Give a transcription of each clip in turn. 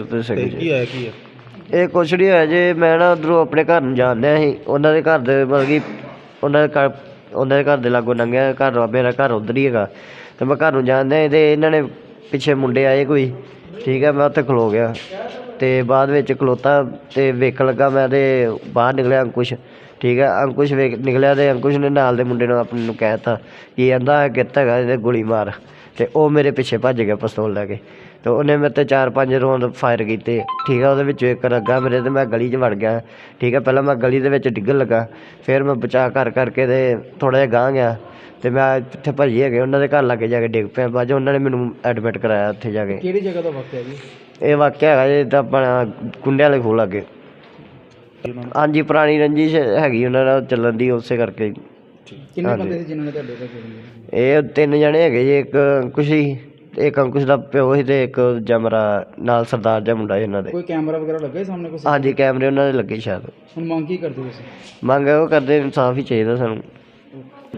ਕਿਰਤ ਸਿੰਘ ਜੀ। ਕੀ ਕੀ ਹੈ ਇਹ ਕੁਛ ਨਹੀਂ ਹੋਇਆ ਜੇ ਮੈਂ ਨਾ ਉਧਰੋਂ ਆਪਣੇ ਘਰ ਨੂੰ ਜਾਂਦਿਆ ਸੀ। ਉਹਨਾਂ ਦੇ ਘਰ ਦੇ ਮਤਲਬ ਕਿ ਉਹਨਾਂ ਦੇ ਘਰ ਉਹਨਾਂ ਦੇ ਘਰ ਦੇ ਲਾਗੋਂ ਲੰਘਿਆ ਘਰ ਵਾ- ਮੇਰਾ ਘਰ ਉਧਰ ਹੀ ਹੈਗਾ। ਤੇ ਮੈਂ ਘਰ ਨੂੰ ਜਾਂਦਿਆ ਤੇ ਇਹਨਾਂ ਨੇ ਪਿੱਛੇ ਮੁੰਡੇ ਆਏ ਕੋਈ। ਠੀਕ ਹੈ ਮੈਂ ਉੱਥੇ ਖਲੋ ਗਿਆ। ਤੇ ਬਾਅਦ ਵਿੱਚ ਖਲੋਤਾ ਤੇ ਵੇਖਣ ਲੱਗਾ ਮੈਂ ਤੇ ਬਾਹਰ ਨਿਕਲਿਆ ਅੰਕੁਸ਼। ਠੀਕ ਹੈ ਅੰਕੁਸ਼ ਵੇਖ ਨਿਕਲਿਆ ਤੇ ਅੰਕੁਸ਼ ਨੇ ਨਾਲ ਦੇ ਮੁੰਡੇ ਨੂੰ ਆਪਣੇ ਨੂੰ ਕਹਿਤਾ ਕਿ ਕਹਿੰਦਾ ਕਿੱਥੇ ਹੈਗਾ ਇਹਦੇ ਗੋਲੀ ਮਾਰ। ਤੇ ਉਹ ਮੇਰੇ ਪਿੱਛੇ ਭੱਜ ਗਿਆ ਪਿਸਤੌਲ ਲੈ ਕੇ। ਤੇ ਉਹਨੇ ਮੇਰੇ ਤੇ ਚਾਰ ਪੰਜ ਰੌਂਦ ਫਾਇਰ ਕੀਤੇ। ਠੀਕ ਆ ਉਹਦੇ ਵਿੱਚੋਂ ਇੱਕ ਲੱਗਾ ਮੇਰੇ ਤੇ ਮੈਂ ਗਲੀ 'ਚ ਵੜ ਗਿਆ। ਠੀਕ ਆ ਪਹਿਲਾਂ ਮੈਂ ਗਲੀ ਦੇ ਵਿੱਚ ਡਿੱਗਣ ਲੱਗਾ। ਫਿਰ ਮੈਂ ਬਚਾ ਕਰ ਕਰਕੇ ਤੇ ਥੋੜਾ ਜਿਹਾ ਗਾਂਹ ਗਿਆ। ਤੇ ਮੈਂ ਇੱਥੇ ਭੱਜੀ ਹੈਗੇ ਉਹਨਾਂ ਦੇ ਘਰ ਲਾਗੇ ਜਾ ਕੇ ਡਿੱਗ ਪਿਆ। ਬਾਅਦ 'ਚ ਉਹਨਾਂ ਨੇ ਮੈਨੂੰ ਐਡਮਿਟ ਕਰਾਇਆ ਉੱਥੇ ਜਾ ਕੇ। ਕਿਹੜੀ ਜਗ੍ਹਾ ਦਾ ਵਾਕਿਆ ਜੀ? ਇਹ ਵਾਕਿਆ ਹੈਗਾ ਜੀ ਤਾਂ ਆਪਣਾ ਕੁੰਡਿਆਂ ਵਾਲੇ ਖੋਲ ਲੱਗੇ। ਹਾਂਜੀ ਪੁਰਾਣੀ ਰੰਜਿਸ਼ ਹੈਗੀ ਉਹਨਾਂ ਨਾਲ ਚੱਲਣ ਦੀ ਉਸੇ ਕਰਕੇ। ਕਿੰਨੇ। ਬੰਦੇ ਸੀ ਜਿਨ੍ਹਾਂ ਨੇ ਤੁਹਾਡੇ ਤੇ ਗੋਲੀ ਇਹ ਤਿੰਨ ਜਣੇ ਹੈਗੇ ਜੀ ਇੱਕ ਅੰਕੁਸ਼ ਸੀ ਤੇ ਇੱਕ ਅੰਕੁਸ਼ ਦਾ ਪਿਓ ਸੀ ਤੇ ਇੱਕ ਜਮਰਾ ਨਾਲ ਸਰਦਾਰ ਜਿਹਾ ਮੁੰਡਾ ਸੀ ਇਹਨਾਂ ਦੇ। ਕੋਈ ਕੈਮਰਾ ਵਗੈਰਾ ਲੱਗਾ ਸੀ ਸਾਹਮਣੇ ਕੋਈ ਹਾਂਜੀ ਕੈਮਰੇ ਉਹਨਾਂ ਦੇ ਲੱਗੇ ਸ਼ਾਇਦ। ਹੁਣ ਮੰਗ ਕੀ ਕਰਦੇ ਤੁਸੀਂ? ਮੰਗ ਉਹ ਕਰਦੇ ਇਨਸਾਫ ਹੀ ਚਾਹੀਦਾ ਸਾਨੂੰ।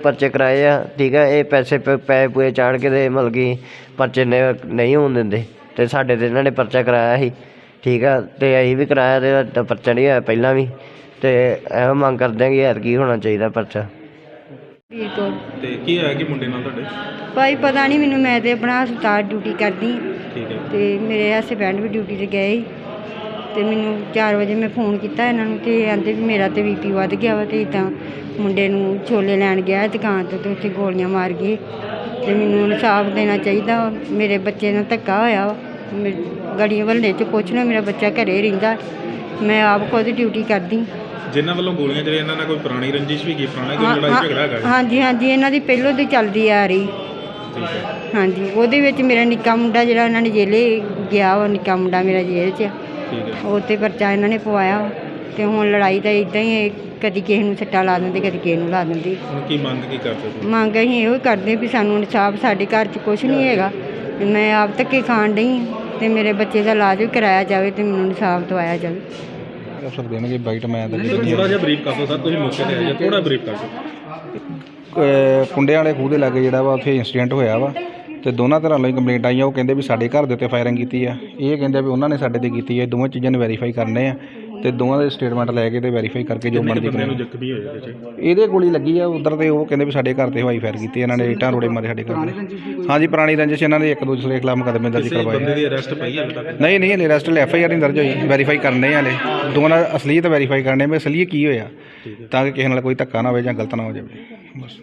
ਪਰਚੇ ਕਰਾਏ ਆ ਠੀਕ ਆ ਇਹ ਪੈਸੇ ਪ- ਪੈ ਪੂਏ ਚਾੜ ਕੇ ਤੇ ਮਤਲਬ ਕਿ ਪਰਚੇ ਨੇ- ਨਹੀਂ ਹੋਣ ਦਿੰਦੇ। ਤੇ ਸਾਡੇ ਤੇ ਇਹਨਾਂ ਨੇ ਪਰਚਾ ਕਰਾਇਆ ਸੀ ਠੀਕ ਆ ਤੇ ਅਸੀਂ ਵੀ ਕਰਾਇਆ ਤੇ ਪਰਚਾ ਨਹੀਂ ਹੋਇਆ ਪਹਿਲਾਂ ਵੀ। ਤੇ ਇਹੋ ਮੰਗ ਕਰਦੇ ਆ ਕਿ ਯਾਰ ਕੀ ਹੋਣਾ ਚਾਹੀਦਾ ਪਰਚਾ। ਵੀਰ ਕੌਰ। ਤੇ ਕੀ ਹੋਇਆ ਕਿ ਮੁੰਡੇ ਨਾਲ ਤੁਹਾਡੇ? ਭਾਈ ਪਤਾ ਨਹੀਂ ਮੈਨੂੰ ਮੈਂ ਤੇ ਆਪਣਾ ਹਸਪਤਾਲ ਡਿਊਟੀ ਕਰਦੀ। ਹਾਂ ਠੀਕ ਹੈ। ਤੇ ਮੇਰੇ ਹਸਬੈਂਡ ਵੀ ਡਿਊਟੀ ਤੇ ਗਏ ਸੀ। ਤੇ ਮੈਨੂੰ 4 ਵਜੇ ਮੈਂ ਫੋਨ ਕੀਤਾ ਇਹਨਾਂ ਨੂੰ ਤੇ ਆਂਦੇ ਵੀ ਮੇਰਾ ਤੇ ਬੀਪੀ ਵੱਧ ਗਿਆ ਵਾ ਤੇ ਇਦਾਂ ਮੁੰਡੇ ਨੂੰ ਛੋਲੇ ਲੈਣ ਗਿਆ ਦੁਕਾਨ ਤੋਂ ਤੇ ਉੱਥੇ ਗੋਲੀਆਂ ਮਾਰ ਗਏ। ਤੇ ਮੈਨੂੰ ਇਨਸਾਫ ਦੇਣਾ ਚਾਹੀਦਾ ਵਾ। ਮੇਰੇ ਬੱਚੇ ਨਾਲ ਧੱਕਾ ਹੋਇਆ ਵਾ। ਮੇ- ਗੜੀਆਂ ਵੱਲੇ ਚ ਪੁੱਛਣਾ ਮੇਰਾ ਬੱਚਾ ਘਰੇ ਰਹਿੰਦਾ। ਮੈਂ ਆਪ ਖੁਦ ਡਿਊਟੀ ਕਰਦੀ। ਜਿਨ੍ਹਾਂ ਵੱਲੋਂ ਗੋਲੀਆਂ ਚਲੇ ਇਹਨਾਂ ਨਾਲ ਕੋਈ ਪੁਰਾਣੀ ਰੰਜਿਸ਼ ਵੀ ਕੀ ਪੁਰਾਣਾ ਕੋਈ ਲੜਾਈ ਝਗੜਾ ਹੈਗਾ ਜੀ? ਹਾਂਜੀ ਹਾਂਜੀ ਇਹਨਾਂ ਦੀ ਪਹਿਲੋਂ ਦੀ ਚੱਲਦੀ ਆ ਰਹੀ। ਠੀਕ ਹੈ। ਹਾਂਜੀ ਉਹਦੇ ਵਿੱਚ ਮੇਰਾ ਨਿੱਕਾ ਮੁੰਡਾ ਜਿਹੜਾ ਉਹਨਾਂ ਨੇ ਜੇਲੇ ਗਿਆ ਵਾ ਨਿੱਕਾ ਮੁੰਡਾ ਮੇਰਾ ਜੇਲ੍ਹ 'ਚ। ਠੀਕ ਹੈ। ਉਹ 'ਤੇ ਪਰਚਾ ਇਹਨਾਂ ਨੇ ਪਵਾਇਆ ਵਾ। ਤੇ ਹੁਣ ਲੜਾਈ ਤਾਂ ਇਦਾਂ ਹੀ ਹੈ, ਕਦੀ ਕਿਸੇ ਨੂੰ ਸੱਟਾ ਲਾ ਦਿੰਦੇ ਕਦੀ ਕਿਸੇ ਨੂੰ ਲਾ ਦਿੰਦੇ। ਹੁਣ ਕੀ ਮੰਗ ਕੀ ਕਰਦੇ ਤੁਸੀਂ? ਮੰਗ ਅਸੀਂ ਇਹੋ ਹੀ ਕਰਦੇ ਵੀ ਸਾਨੂੰ ਇਨਸਾਫ ਸਾਡੇ ਘਰ 'ਚ ਕੁਝ ਨਹੀਂ ਹੈਗਾ। ਮੈਂ ਆਪ ਧੱਕੇ ਖਾਣ ਡਈ। ਤੇ ਮੇਰੇ ਬੱਚੇ ਦਾ ਇਲਾਜ ਵੀ ਕਰਾਇਆ ਜਾਵੇ ਤੇ ਮੈਨੂੰ ਇਨਸਾਫ ਦਵਾਇਆ ਜਾਵੇ। ਅਫਸਰ ਦੇਣਗੇ ਬਾਈਟ ਮੈਂ ਤਾਂ ਥੋੜਾ ਜਿਹਾ ਬਰੀਫ ਕਰ ਦਿਓ ਸਰ ਤੁਸੀਂ ਮੌਕੇ ਤੇ ਆਏ ਜੀ ਥੋੜਾ ਬਰੀਫ ਕਰ ਦਿਓ। ਕੁੰਡਿਆਂ ਵਾਲੇ ਖੂਹ ਦੇ ਲਾਗੇ ਜਿਹੜਾ ਵਾ ਉੱਥੇ ਇਨਸੀਡੈਂਟ ਹੋਇਆ ਵਾ ਤੇ ਦੋਨਾਂ ਤਰ੍ਹਾਂ ਲਈ ਕੰਪਲੇਂਟ ਆਈਆਂ। ਉਹ ਕਹਿੰਦੇ ਵੀ ਸਾਡੇ ਘਰ ਦੇ ਉੱਤੇ ਫਾਇਰਿੰਗ ਕੀਤੀ ਆ। ਇਹ ਕਹਿੰਦੇ ਵੀ ਉਹਨਾਂ ਨੇ ਸਾਡੇ ਤੇ ਕੀਤੀ ਹੈ ਦੋਵਾਂ ਚੀਜ਼ਾਂ ਨੂੰ ਵੈਰੀਫਾਈ ਕਰਨੇ ਆ। ਤੇ ਦੋਵਾਂ ਦੇ ਸਟੇਟਮੈਂਟ ਲੈ ਕੇ ਤੇ ਵੈਰੀਫਾਈ ਕਰਕੇ ਜੋ ਬਣਦੀ ਬੰਦਿਆਂ ਨੂੰ ਕਰਾਂਗੇ ਜ਼ਖਮੀ ਹੋਏ ਇਹਦੇ ਚ? ਇਹਦੇ ਗੋਲੀ ਲੱਗੀ ਆ ਉਧਰ ਤੇ ਉਹ ਕਹਿੰਦੇ ਵੀ ਸਾਡੇ ਘਰ ਤੇ ਹਵਾਈ ਫਾਇਰ ਕੀਤੀ ਇਹਨਾਂ ਨੇ ਇੱਟਾਂ ਰੋੜੇ ਮਾਰੇ ਸਾਡੇ ਘਰ ਤੇ। ਹਾਂਜੀ ਪੁਰਾਣੀ ਰੰਜਿਸ਼ ਇਹਨਾਂ ਨੇ ਇੱਕ ਦੂਸਰੇ ਦੇ ਖਿਲਾਫ ਮੁਕੱਦਮੇ ਦਰਜ ਕਿਸੇ ਬੰਦੇ ਕਰਵਾਏ ਦੀ ਅਰੈਸਟ ਪਈ ਹੈ ਤੱਕ? ਨਹੀਂ ਨਹੀਂ ਹਲੇ ਰੈਸਟ ਐਫ ਆਈ ਆਰ ਨਹੀਂ ਦਰਜ ਹੋਈ ਵੈਰੀਫਾਈ ਕਰਨੇ ਆ ਹਲੇ। ਦੋਵਾਂ ਦਾ ਅਸਲੀਅਤ ਵੈਰੀਫਾਈ ਕਰਨੇ ਵੀ ਅਸਲੀਅਤ ਕੀ ਹੋਇਆ ਤਾਂ ਕਿ ਕਿਸੇ ਨਾਲ ਕੋਈ ਧੱਕਾ ਨਾ ਹੋਵੇ ਜਾਂ ਗਲਤ ਨਾ ਹੋ ਜਾਵੇ। ਬਸ।